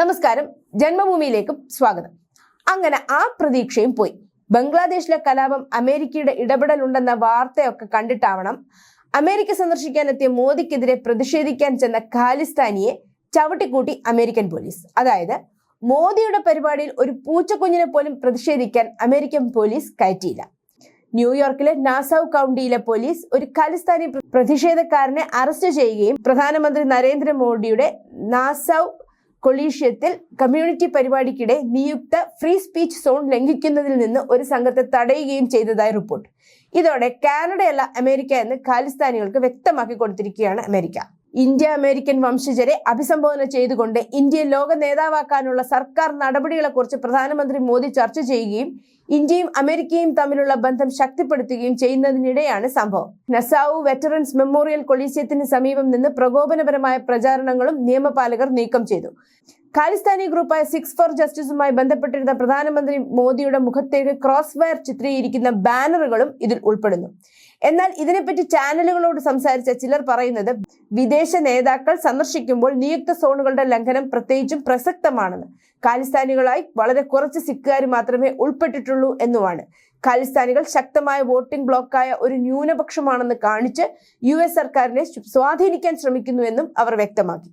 നമസ്കാരം. ജന്മഭൂമിയിലേക്കും സ്വാഗതം. അങ്ങനെ ആ പ്രതീക്ഷയും പോയി. ബംഗ്ലാദേശിലെ കലാപം അമേരിക്കയുടെ ഇടപെടലുണ്ടെന്ന വാർത്തയൊക്കെ കണ്ടിട്ടാവണം അമേരിക്ക സന്ദർശിക്കാനെത്തിയ മോദിക്കെതിരെ പ്രതിഷേധിക്കാൻ ചെന്ന ഖാലിസ്ഥാനിയെ ചവിട്ടിക്കൂട്ടി അമേരിക്കൻ പോലീസ്. അതായത് മോദിയുടെ പരിപാടിയിൽ ഒരു പൂച്ചക്കുഞ്ഞിനെ പോലും പ്രതിഷേധിക്കാൻ അമേരിക്കൻ പോലീസ് കയറ്റിയില്ല. ന്യൂയോർക്കിലെ നാസൗ കൗണ്ടിയിലെ പോലീസ് ഒരു ഖാലിസ്ഥാനി പ്രതിഷേധക്കാരനെ അറസ്റ്റ് ചെയ്യുകയും പ്രധാനമന്ത്രി നരേന്ദ്രമോദിയുടെ നാസൌ കൊളീഷ്യത്തിൽ കമ്മ്യൂണിറ്റി പരിപാടിക്കിടെ നിയുക്ത ഫ്രീ സ്പീച്ച് സോൺ ലംഘിക്കുന്നതിൽ നിന്ന് ഒരു സംഘത്തെ തടയുകയും ചെയ്തതായി റിപ്പോർട്ട്. ഇതോടെ കാനഡയല്ല അമേരിക്ക എന്ന് ഖാലിസ്ഥാനികൾക്ക് വ്യക്തമാക്കി കൊടുത്തിരിക്കുകയാണ് അമേരിക്ക. ഇന്ത്യ അമേരിക്കൻ വംശജരെ അഭിസംബോധന ചെയ്തുകൊണ്ട് ഇന്ത്യയെ ലോക നേതാവാക്കാനുള്ള സർക്കാർ നടപടികളെക്കുറിച്ച് പ്രധാനമന്ത്രി മോദി ചർച്ച ചെയ്യുകയും ഇന്ത്യയും അമേരിക്കയും തമ്മിലുള്ള ബന്ധം ശക്തിപ്പെടുത്തുകയും ചെയ്യുന്നതിനിടെയാണ് സംഭവം. നസാവു വെറ്ററൻസ് മെമ്മോറിയൽ കൊളീസിയത്തിന് സമീപം നിന്ന് പ്രകോപനപരമായ പ്രചാരണങ്ങളും നിയമപാലകർ നീക്കം ചെയ്തു. ഖാലിസ്ഥാനി ഗ്രൂപ്പായ സിക്സ് ഫോർ ജസ്റ്റിസുമായി ബന്ധപ്പെട്ടിരുന്ന പ്രധാനമന്ത്രി മോദിയുടെ മുഖത്തേക്ക് ക്രോസ് വയർ ചിത്രീകരിക്കുന്ന ബാനറുകളും ഇതിൽ ഉൾപ്പെടുന്നു. എന്നാൽ ഇതിനെപ്പറ്റി ചാനലുകളോട് സംസാരിച്ച ചിലർ പറയുന്നത് വിദേശ നേതാക്കൾ സന്ദർശിക്കുമ്പോൾ നിയുക്ത സോണുകളുടെ ലംഘനം പ്രത്യേകിച്ചും പ്രസക്തമാണെന്ന്. ഖാലിസ്ഥാനികളായി വളരെ കുറച്ച് സിഖുകാർ മാത്രമേ ഉൾപ്പെട്ടിട്ടുള്ളൂ എന്നുമാണ്. ഖാലിസ്ഥാനികൾ ശക്തമായ വോട്ടിംഗ് ബ്ലോക്കായ ഒരു ന്യൂനപക്ഷമാണെന്ന് കാണിച്ച് യു എസ് സർക്കാരിനെ സ്വാധീനിക്കാൻ ശ്രമിക്കുന്നുവെന്നും അവർ വ്യക്തമാക്കി.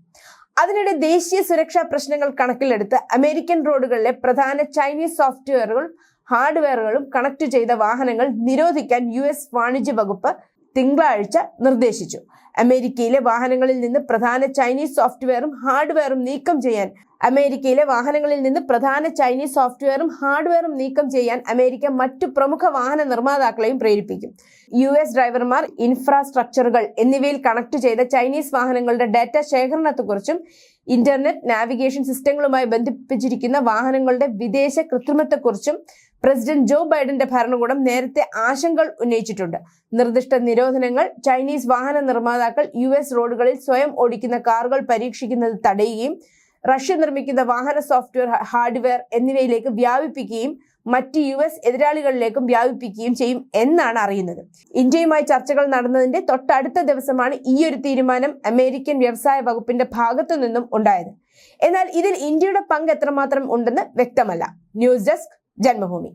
അതിനിടെ ദേശീയ സുരക്ഷാ പ്രശ്നങ്ങൾ കണക്കിലെടുത്ത് അമേരിക്കൻ റോഡുകളിലെ പ്രധാന ചൈനീസ് സോഫ്റ്റ്വെയറുകളും ഹാർഡ്വെയറുകളും കണക്ട് ചെയ്ത വാഹനങ്ങൾ നിരോധിക്കാൻ യു എസ് വാണിജ്യ വകുപ്പ് തിങ്കളാഴ്ച നിർദ്ദേശിച്ചു. അമേരിക്കയിലെ വാഹനങ്ങളിൽ നിന്ന് പ്രധാന ചൈനീസ് സോഫ്റ്റ്വെയറും ഹാർഡ്വെയറും നീക്കം ചെയ്യാൻ അമേരിക്കയിലെ വാഹനങ്ങളിൽ നിന്ന് പ്രധാന ചൈനീസ് സോഫ്റ്റ്വെയറും ഹാർഡ്വെയറും നീക്കം ചെയ്യാൻ അമേരിക്ക മറ്റു പ്രമുഖ വാഹന നിർമ്മാതാക്കളെയും പ്രേരിപ്പിക്കും. യു എസ് ഡ്രൈവർമാർ ഇൻഫ്രാസ്ട്രക്ചറുകൾ എന്നിവയിൽ കണക്ട് ചെയ്ത ചൈനീസ് വാഹനങ്ങളുടെ ഡാറ്റ ശേഖരണത്തെക്കുറിച്ചും ഇന്റർനെറ്റ് നാവിഗേഷൻ സിസ്റ്റങ്ങളുമായി ബന്ധിപ്പിച്ചിരിക്കുന്ന വാഹനങ്ങളുടെ വിദേശ കൃത്രിമത്തെക്കുറിച്ചും പ്രസിഡന്റ് ജോ ബൈഡന്റെ ഭരണകൂടം നേരത്തെ ആശങ്കകൾ ഉന്നയിച്ചിട്ടുണ്ട്. നിർദ്ദിഷ്ട നിരോധനങ്ങൾ ചൈനീസ് വാഹന നിർമ്മാതാക്കൾ യു റോഡുകളിൽ സ്വയം ഓടിക്കുന്ന കാറുകൾ പരീക്ഷിക്കുന്നത് തടയുകയും റഷ്യ നിർമ്മിക്കുന്ന വാഹന സോഫ്റ്റ്വെയർ ഹാർഡ്വെയർ എന്നിവയിലേക്ക് വ്യാപിപ്പിക്കുകയും മറ്റ് യു എസ് എതിരാളികളിലേക്കും വ്യാപിപ്പിക്കുകയും ചെയ്യും എന്നാണ് അറിയുന്നത്. ഇന്ത്യയുമായി ചർച്ചകൾ നടന്നതിന്റെ തൊട്ടടുത്ത ദിവസമാണ് ഈ ഒരു തീരുമാനം അമേരിക്കൻ വ്യവസായ വകുപ്പിന്റെ ഭാഗത്തു നിന്നും ഉണ്ടായത്. എന്നാൽ ഇതിൽ ഇന്ത്യയുടെ പങ്ക് എത്രമാത്രം ഉണ്ടെന്ന് വ്യക്തമല്ല. News desk Janmabhumi.